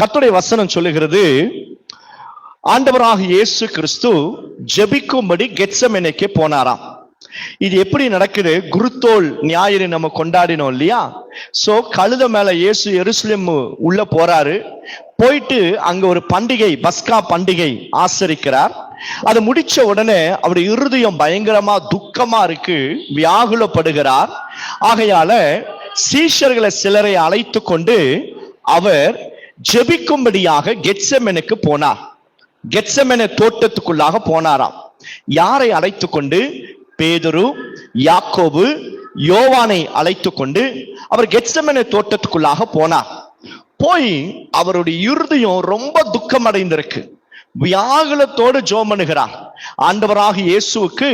கத்துடைய வசனம் சொல்லுகிறது ஆண்டவராக இயேசு கிறிஸ்து ஜெபிக்கும்படி கெட்சமெனைக்கு போனாராம். இது எப்படி நடக்குது? குருத்தோல் ஞாயிறு நம்ம கொண்டாடினோம் இல்லையா? சோ கழுத மேல இயேசு எருசலேம் உள்ள போறாரு. போயிட்டு அங்க ஒரு பண்டிகை பஸ்கா பண்டிகை ஆசரிக்கிறார். அது முடிச்ச உடனே அவருடைய இருதயம் பயங்கரமா துக்கமா இருக்கு வியாகுலப்படுகிறார். ஆகையால சீஷர்களை சிலரை அழைத்து கொண்டு அவர் ஜெபிக்கும்படியாக கெட்சமெனுக்கு போனார். கெட்சமென தோட்டத்துக்குள்ளாக போனாராம். யாரை அழைத்து கொண்டு பேதுரு யாக்கோபு யோவானை அழைத்து கொண்டு அவர் கெட்சமென தோட்டத்துக்குள்ளாக போனார். போய் அவருடைய இருதயம் ரொம்ப துக்கம் அடைந்திருக்கு வியாகுலத்தோடு ஜோமனுகிறார் ஆண்டவராக இயேசுவுக்கு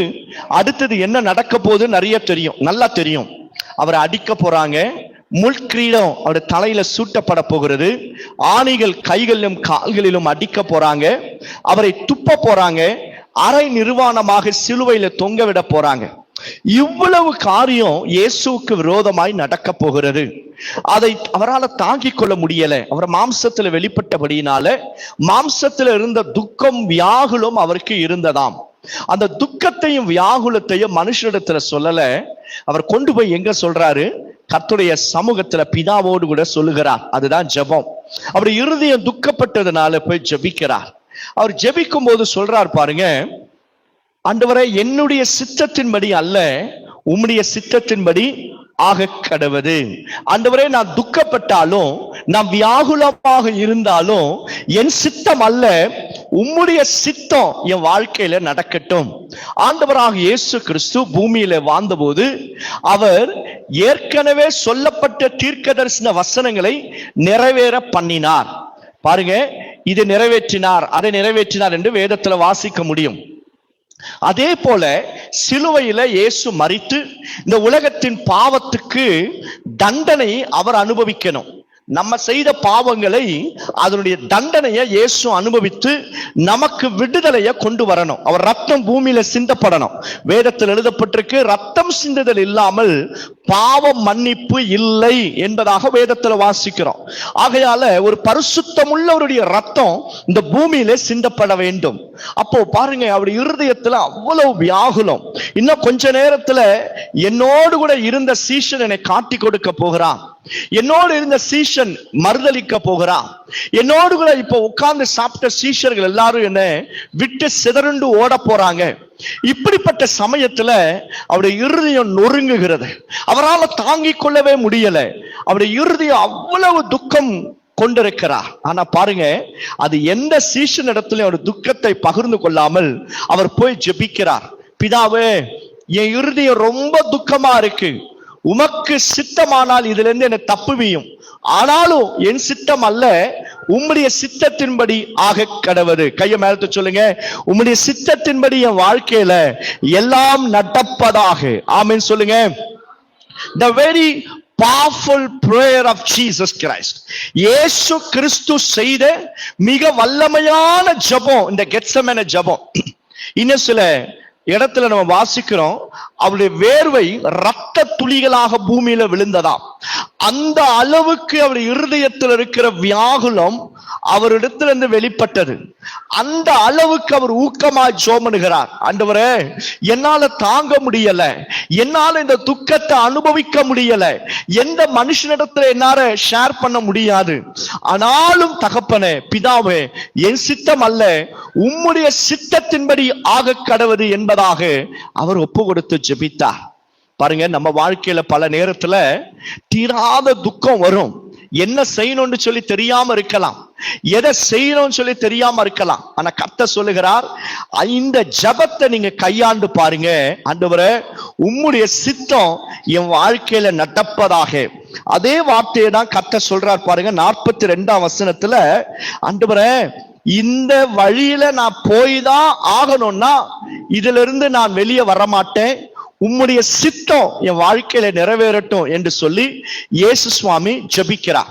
அடுத்தது என்ன நடக்க போகுது நிறைய தெரியும். நல்லா தெரியும். அவரை அடிக்க போறாங்க. முள்கிரீடம் அவருடைய தலையில சூட்டப்பட போகிறது. ஆணிகள் கைகளிலும் கால்களிலும் அடிக்க போறாங்க. அவரை துப்ப போறாங்க. அரை நிர்வாணமாக சிலுவையில தொங்க விட போறாங்க. இவ்வளவு காரியம் இயேசுவுக்கு விரோதமாய் நடக்க போகிறது. அதை அவரால் தாங்கிக் கொள்ள முடியல. அவர் மாம்சத்துல வெளிப்பட்டபடியினால மாம்சத்துல இருந்த துக்கம் வியாகுலம் அவருக்கு இருந்ததாம். அந்த துக்கத்தையும் வியாகுலத்தையும் மனுஷனிடத்துல சொல்லல. அவர் கொண்டு போய் எங்க சொல்றாரு? கத்துடைய சமூகத்துல பிதாவோடு கூட சொல்லுகிறார். அதுதான் ஜெபம். அவர் இருதயம் துக்கப்பட்டதுனால போய் ஜபிக்கிறார். அவர் ஜபிக்கும் போது சொல்றார் பாருங்க ஆண்டவரே என்னுடைய சித்தத்தின்படி அல்ல உம்முடைய சித்தத்தின்படி ஆக கடவுது ஆண்டவரே நான் துக்கப்பட்டாலும் நான் வியாகுலமாக இருந்தாலும் என் சித்தம் அல்ல உம்முடைய சித்தம் என் வாழ்க்கையில நடக்கட்டும். ஆண்டவராக இயேசு கிறிஸ்து பூமியில வாழ்ந்தபோது அவர் ஏற்கனவே சொல்லப்பட்ட தீர்க்க தரிசன வசனங்களை நிறைவேற பண்ணினார். பாருங்க இது நிறைவேற்றினார். அதை நிறைவேற்றினார் என்று வேதத்துல வாசிக்க முடியும். அதே போல சிலுவையில இயேசு மறித்து இந்த உலகத்தின் பாவத்துக்கு தண்டனை அவர் அனுபவிக்கணும். நம்ம செய்த பாவங்களை அதனுடைய தண்டனையை இயேசு அனுபவித்து நமக்கு விடுதலையை கொண்டு வரணும். அவர் ரத்தம் பூமியில சிந்தப்படணும். வேதத்தில் எழுதப்பட்டிருக்கு ரத்தம் சிந்துதல் இல்லாமல் பாவ மன்னிப்பு இல்லை என்பதாக வேதத்தில் வாசிக்கிறோம். ஆகையால ஒரு பரிசுத்தமுள்ளவருடைய ரத்தம் இந்த பூமியில சிந்தப்பட வேண்டும். அப்போ பாருங்க அவருடைய இருதயத்துல அவ்வளவு வியாகுலம். இன்னும் கொஞ்ச நேரத்துல என்னோடு கூட இருந்த சீஷன் என்னை காட்டி கொடுக்க போகிறான். என்னோடு இருந்த சீஷன் மறுதளிக்க போகிறா. என்னோடு கூட இப்ப உட்கார்ந்து சாப்பிட்ட சீஷர்கள் எல்லாரும் என்ன விட்டு சிதறுண்டு ஓட போறாங்க. இப்படிப்பட்ட சமயத்துல அவருடைய இருதயம் நொறுங்குகிறது. அவரால் தாங்கிக் கொள்ளவே முடியல. அவருடைய இருதயம் அவ்வளவு துக்கம் கொண்டிருக்கிறார் ஆனா பாருங்க அது எந்த சீஷன் இடத்துல அவர் துக்கத்தை பகிர்ந்து கொள்ளாமல் அவர் போய் ஜெபிக்கிறார். பிதாவே என் இருதயம் ரொம்ப துக்கமா இருக்கு. உமக்கு சித்தமானால் இதுல இருந்து என்னை தப்புவியும். ஆனாலும் என் சித்தம் அல்ல உம்முடைய சித்தத்தின்படி ஆக கடவுது. கையை மேலத்து சொல்லுங்க. உம்முடைய சித்தத்தின்படி என் வாழ்க்கையில எல்லாம் நடப்பதாக. ஆமின்னு சொல்லுங்க. The very powerful prayer of Jesus Christ இயேசு கிறிஸ்து செய்த மிக வல்லமையான ஜெபம் இந்த கெட்சமென ஜெபம். இன்னும் சில இடத்துல நம்ம வாசிக்கிறோம். அவருடைய வேர்வை ரத்த துளிகளாக பூமியில விழுந்ததா அந்த அளவுக்கு அவர் இருதயத்தில் இருக்கிற வியாகுலம் அவரிடத்திலிருந்து வெளிப்பட்டது. அந்த அளவுக்கு அவர் ஊக்கமாய் சோமனுகிறார். ஆண்டவரே என்னால தாங்க முடியல. என்னால இந்த துக்கத்தை அனுபவிக்க முடியல. எந்த மனுஷனிடத்துல என்னால ஷேர் பண்ண முடியாது. ஆனாலும் தகப்பனே பிதாவே என் சித்தம் அல்ல. உம்முடைய சித்தத்தின்படி ஆக கடவுது என்பதாக அவர் ஒப்பு கொடுத்து ஜெபித்தார் பாருங்க நம்ம வாழ்க்கையில பல நேரத்துல தீராத துக்கம் வரும். என்ன செய்யணும்னு சொல்லி தெரியாம இருக்கலாம். எதை செய்யணும்னு சொல்லி தெரியாம இருக்கலாம். ஆனா கத்த சொல்லுகிறார் இந்த ஜபத்தை நீங்க கையாண்டு பாருங்க. ஆண்டவரே உம்முடைய சித்தம் என் வாழ்க்கையில நடப்பதாக. அதே வார்த்தையை தான் கத்த சொல்றார் பாருங்க நாற்பத்தி ரெண்டாம் வசனத்துல. ஆண்டவரே இந்த வழியில நான் போய் தான் ஆகணும்னா இதுல இருந்து நான் வெளியே வர மாட்டேன் உம்முடைய சித்தம் என் வாழ்க்கையில நிறைவேறட்டும் என்று சொல்லி இயேசு சுவாமி ஜபிக்கிறார்.